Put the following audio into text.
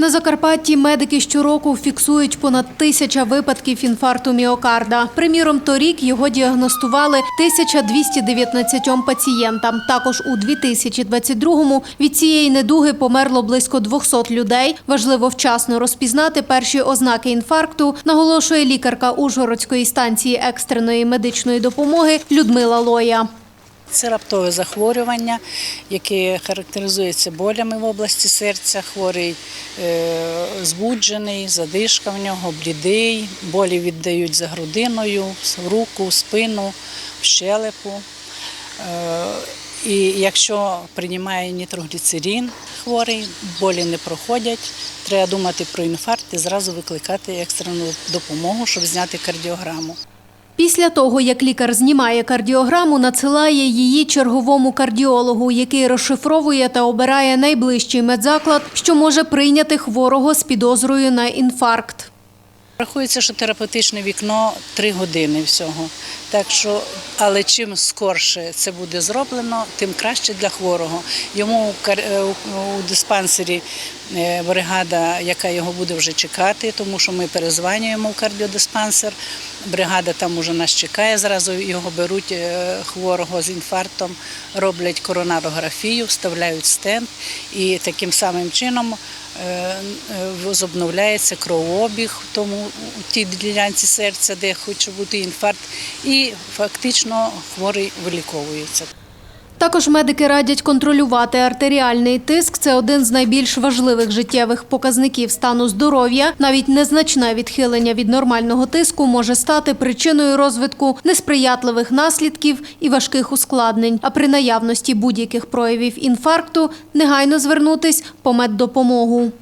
На Закарпатті медики щороку фіксують понад тисяча випадків інфаркту міокарда. Приміром, торік його діагностували 1219 пацієнтам. Також у 2022-му від цієї недуги померло близько 200 людей. Важливо вчасно розпізнати перші ознаки інфаркту, наголошує лікарка Ужгородської станції екстреної медичної допомоги Людмила Лоя. Це раптове захворювання, яке характеризується болями в області серця. Хворий е, збуджений, задишка в нього, блідий, болі віддають за грудиною, в руку, в спину, в щелепу. Е, і якщо приймає нітрогліцерин хворий, болі не проходять, треба думати про інфаркт і зразу викликати екстрену допомогу, щоб зняти кардіограму. Після того, як лікар знімає кардіограму, надсилає її черговому кардіологу, який розшифровує та обирає найближчий медзаклад, що може прийняти хворого з підозрою на інфаркт. Рахується, що терапевтичне вікно 3 години всього. Так що, але чим скорше це буде зроблено, тим краще для хворого. Йому е, у у диспансері е, бригада, яка його буде вже чекати, тому що ми перезванюємо в кардіодиспансер. Бригада там уже нас чекає. Зразу його беруть е, хворого з інфарктом, роблять коронарографію, вставляють стенд і таким самим чином е, е, возобновляється кровообіг в тому у тій ділянці серця, де хоче бути інфаркт, і фактично хворий виліковується. Також медики радять контролювати артеріальний тиск. Це один з найбільш важливих життєвих показників стану здоров'я. Навіть незначне відхилення від нормального тиску може стати причиною розвитку несприятливих наслідків і важких ускладнень. А при наявності будь-яких проявів інфаркту негайно звернутись по меддопомогу.